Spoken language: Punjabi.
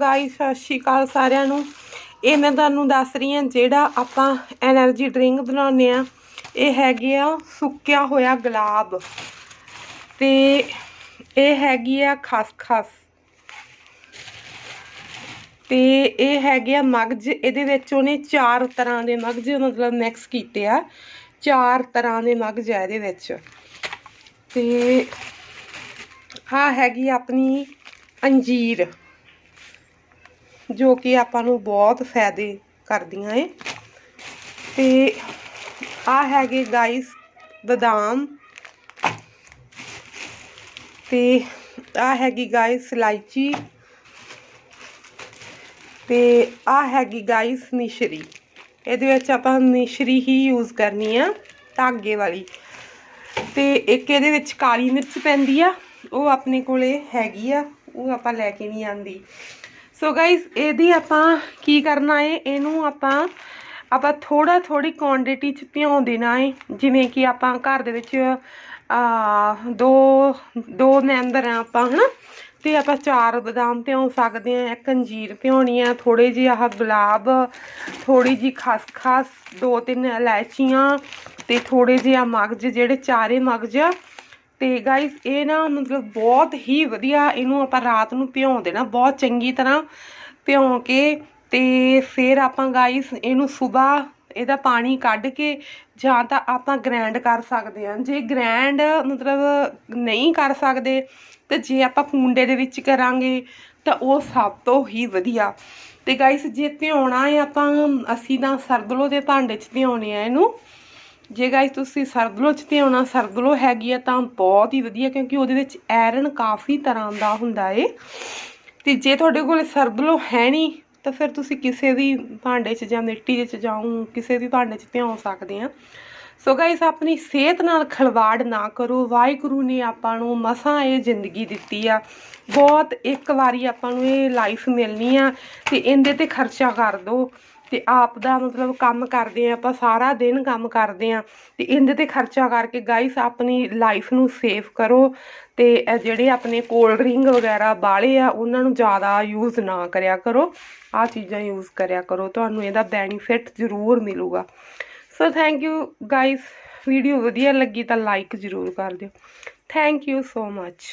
ਗਾਈ ਸਤਿ ਸ਼੍ਰੀ ਅਕਾਲ ਸਾਰਿਆਂ ਨੂੰ। ਇਹ ਮੈਂ ਤੁਹਾਨੂੰ ਦੱਸ ਰਹੀ ਹਾਂ, ਜਿਹੜਾ ਆਪਾਂ એનર્ਜੀ ਡਰਿੰਕ ਬਣਾਉਨੇ ਆ ਇਹ ਹੈਗੀ ਆ ਸੁੱਕਿਆ ਹੋਇਆ ਗੁਲਾਬ। ਤੇ ਇਹ ਹੈਗੀ ਆ ਖਸਖਸ। ਤੇ ਇਹ ਹੈਗੇ ਆ ਮਗਜ, ਇਹਦੇ ਵਿੱਚ ਉਹਨੇ ਚਾਰ ਤਰ੍ਹਾਂ ਦੇ ਮਗਜ, ਮਤਲਬ ਮਿਕਸ ਕੀਤੇ ਆ। ਚਾਰ ਤਰ੍ਹਾਂ ਦੇ ਮਗਜ ਆ ਇਹਦੇ ਵਿੱਚ। ਤੇ ਆ ਹੈਗੀ ਆਪਣੀ ਅੰਜੀਰ। ਜੋ ਕਿ ਆਪਾਂ ਨੂੰ ਬਹੁਤ ਫਾਇਦੇ ਕਰਦੀਆਂ ਏ। ਤੇ ਆ ਹੈਗੇ ਗਾਈਸ ਬਦਾਮ। ਤੇ ਆ ਹੈਗੀ ਗਾਈਸ ਇਲਾਇਚੀ। ਤੇ ਆ ਹੈਗੀ ਗਾਈਸ ਮਿਸ਼ਰੀ। ਇਹਦੇ ਵਿੱਚ ਆਪਾਂ ਮਿਸ਼ਰੀ ਹੀ ਯੂਜ਼ ਕਰਨੀ ਆ, ਧਾਗੇ ਵਾਲੀ। ਤੇ ਇੱਕ ਇਹਦੇ ਵਿੱਚ ਕਾਲੀ ਮਿਰਚ ਪੈਂਦੀ ਆ, ਉਹ ਆਪਣੇ ਕੋਲੇ ਹੈਗੀ ਆ, ਉਹ ਆਪਾਂ ਲੈ ਕੇ ਨਹੀਂ ਆਂਦੀ। ਸੋ ਗਾਇਸ ਇਹਦੀ ਆਪਾਂ ਕੀ ਕਰਨਾ ਹੈ ਇਹਨੂੰ ਆਪਾਂ ਆਪਾਂ ਥੋੜਾ ਥੋੜੀ ਕੁਆਂਟੀਟੀ ਚ ਭਿਉਂ ਦੇਣਾ ਹੈ ਜਿਵੇਂ ਕਿ ਆਪਾਂ ਘਰ ਦੇ ਵਿੱਚ, ਆ, ਦੋ ਦੋ ਮੈਂਬਰ ਆ ਆਪਾਂ, ਹਨਾ? ਤੇ ਆਪਾਂ ਚਾਰ ਬਦਾਮ ਭਿਉਂ ਸਕਦੇ ਆ, ਇੱਕ ਅੰਜੀਰ ਭਿਉਣੀ ਆ ਥੋੜੇ ਜਿਹੇ ਆਹ ਗੁਲਾਬ ਥੋੜੀ ਜੀ ਖਸਖਸ ਦੋ ਤਿੰਨ ਇਲਾਇਚੀਆਂ ਤੇ ਥੋੜੇ ਜਿਹੇ ਆ ਮਗਜ, ਜਿਹੜੇ ਚਾਰੇ ਮਗਜ ਆ ਤੇ ਗਾਇਸ ਇਹ ਨਾ ਮਤਲਬ ਬਹੁਤ ਹੀ ਵਧੀਆ ਇਹਨੂੰ ਆਪਾਂ ਰਾਤ ਨੂੰ ਭਿਉਂ ਦੇਣਾ, ਬਹੁਤ ਚੰਗੀ ਤਰ੍ਹਾਂ ਭਿਉਂ ਕੇ ਤੇ ਫਿਰ ਆਪਾਂ ਗਾਇਸ ਇਹਨੂੰ ਸਵੇਰ ਇਹਦਾ ਪਾਣੀ ਕੱਢ ਕੇ ਜਾਂ ਤਾਂ ਆਪਾਂ ਗ੍ਰੈਂਡ ਕਰ ਸਕਦੇ ਹਾਂ। ਜੇ ਗ੍ਰੈਂਡ ਮਤਲਬ ਨਹੀਂ ਕਰ ਸਕਦੇ ਤੇ ਜੇ ਆਪਾਂ ਕੁੰਡੇ ਦੇ ਵਿੱਚ ਕਰਾਂਗੇ ਤਾਂ ਉਹ ਸਭ ਤੋਂ ਹੀ ਵਧੀਆ। ਤੇ ਗਾਇਸ ਜੇ ਭਿਉਣਾ ਹੈ ਆਪਾਂ, ਅਸੀਂ ਤਾਂ ਸਰਦਲੋ ਦੇ ਭਾਂਡੇ 'ਚ ਧਿਆਉਣੇ ਆ ਇਹਨੂੰ। ਜੇ ਗਾਇਸ ਤੁਸੀਂ ਸਰਦਲੋ 'ਚ ਭਿਉਣਾ ਸਰਦਲੋ ਹੈਗੀ ਆ ਤਾਂ ਬਹੁਤ ਹੀ ਵਧੀਆ ਕਿਉਂਕਿ ਉਹਦੇ ਵਿੱਚ ਐਰਨ ਕਾਫੀ ਤਰ੍ਹਾਂ ਦਾ ਹੁੰਦਾ ਏ। ਤੇ ਜੇ ਤੁਹਾਡੇ ਕੋਲ ਸਰਦਲੋ ਹੈ ਨਹੀਂ, ਤਾਂ ਫਿਰ ਤੁਸੀਂ ਕਿਸੇ ਵੀ ਭਾਂਡੇ 'ਚ ਜਾਂ ਮਿੱਟੀ 'ਚ ਜਾਉਂ ਕਿਸੇ ਵੀ ਭਾਂਡੇ 'ਚ ਭਿਉਂ ਸਕਦੇ ਆ। ਸੋ ਗਾਇਸ ਆਪਣੀ ਸਿਹਤ ਨਾਲ ਖਲਵਾੜ ਨਾ ਕਰੋ। ਵਾਹਿਗੁਰੂ ਨੇ ਆਪਾਂ ਨੂੰ ਮਸਾਂ ਇਹ ਜ਼ਿੰਦਗੀ ਦਿੱਤੀ ਆ। ਬਹੁਤ ਇੱਕ ਵਾਰੀ ਆਪਾਂ ਨੂੰ ਇਹ ਲਾਈਫ ਮਿਲਣੀ ਆ ਤੇ ਇਹਦੇ ਤੇ ਖਰਚਾ ਕਰ ਦੋ ਤੇ ਆਪ ਦਾ ਮਤਲਬ ਕੰਮ ਕਰਦੇ ਆ ਆਪਾਂ ਸਾਰਾ ਦਿਨ ਕੰਮ ਕਰਦੇ ਆ ਤੇ ਇਹਦੇ ਤੇ ਖਰਚਾ ਕਰਕੇ ਗਾਇਸ ਆਪਣੀ ਲਾਈਫ ਨੂੰ ਸੇਫ ਕਰੋ ਤੇ ਜਿਹੜੇ ਆਪਣੇ ਕੋਲਡ ਡਰਿੰਕ ਵਗੈਰਾ ਬਾਲੇ ਆ, ਉਹਨਾਂ ਨੂੰ ਜ਼ਿਆਦਾ ਯੂਜ਼ ਨਾ ਕਰਿਆ ਕਰੋ। ਆ ਚੀਜ਼ਾਂ ਯੂਜ਼ ਕਰਿਆ ਕਰੋ, ਤੁਹਾਨੂੰ ਇਹਦਾ ਬੈਨੀਫਿਟ ਜ਼ਰੂਰ ਮਿਲੂਗਾ। So thank you guys video ਵਧੀਆ ਲੱਗੀ ਤਾਂ ਲਾਈਕ ਜ਼ਰੂਰ ਕਰ ਦਿਓ। Thank you so much